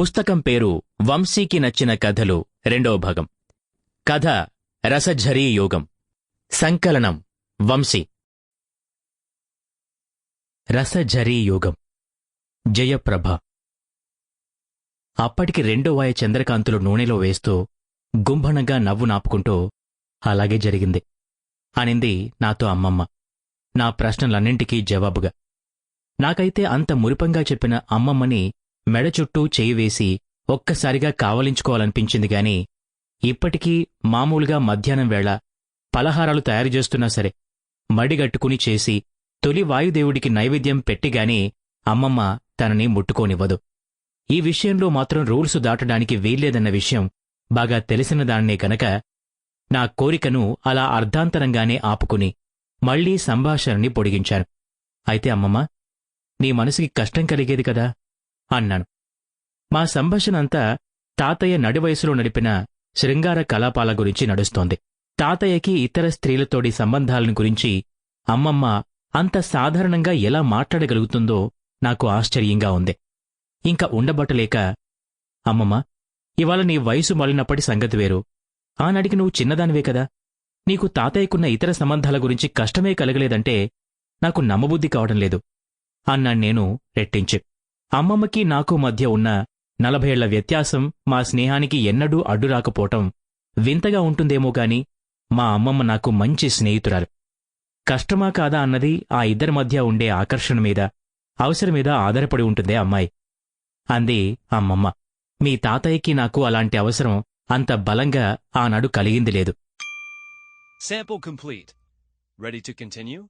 పుస్తకం పేరు వంశీకి నచ్చిన కథలు రెండవ భాగం. కథ రసఝరీ యోగం. సంకలనం వంశీ. రసఝరీ యోగం. జయప్రభ. అప్పటికి రెండో వాయ చంద్రకాంతులు నూనెలో వేస్తూ గుంభనంగా నవ్వు నాపుకుంటూ అలాగే జరిగింది. అనింది నాతో అమ్మమ్మ. నా ప్రశ్నలన్నింటికీ జవాబుగా. నాకైతే అంత మురిపంగా చెప్పిన అమ్మమ్మని మెడ చుట్టూ చేయి వేసి ఒక్కసారిగా కావలించుకోవాలనిపించింది గాని ఇప్పటికీ మామూలుగా మధ్యాహ్నం వేళ పలహారాలు తయారు చేస్తున్నా సరే మడిగట్టుకుని చేసి తొలి వాయుదేవుడికి నైవేద్యం పెట్టిగాని అమ్మమ్మ తనని ముట్టుకోనివ్వదు. ఈ విషయంలో మాత్రం రూల్స్ దాటడానికి వీల్లేదన్న విషయం బాగా తెలిసిన దాన్నే కనుక నా కోరికను అలా అర్ధాంతరంగానే ఆపుకుని మళ్ళీ సంభాషణని పొడిగించాను. అయితే అమ్మమ్మ నీ మనసుకి కష్టం కలిగేది కదా? అన్నాను. మా సంభాషణ అంతా తాతయ్య నడివయసులో నడిపిన శృంగార కలాపాల గురించి నడుస్తోంది. తాతయ్యకి ఇతర స్త్రీలతోడి సంబంధాలను గురించి అమ్మమ్మ అంత సాధారణంగా ఎలా మాట్లాడగలుగుతుందో నాకు ఆశ్చర్యంగా ఉంది. ఇంకా ఉండబట్టలేక అమ్మమ్మ ఇవాళ నీ వయసు మళ్ళినప్పటి సంగతి వేరు. ఆనాడికి నువ్వు చిన్నదానివే కదా. నీకు తాతయ్యకున్న ఇతర సంబంధాల గురించి కష్టమే కలగలేదంటే నాకు నమ్మబుద్ధి కావడం లేదు అన్నాను నేను రెట్టించి. అమ్మమ్మకి నాకు మధ్య ఉన్న నలభై వ్యత్యాసం మా స్నేహానికి ఎన్నడూ అడ్డురాకపోవటం వింతగా ఉంటుందేమో గాని మా అమ్మమ్మ నాకు మంచి స్నేహితురాలు కష్టమా కాదా అన్నది ఆ ఇద్దరి మధ్య ఉండే ఆకర్షణ మీద అవసరం మీద ఆధారపడి ఉంటుందే అమ్మాయి అంది అమ్మమ్మ మీ తాతయ్యకి నాకు అలాంటి అవసరం అంత బలంగా ఆనాడు కలిగింది లేదు Sample complete. Ready to continue?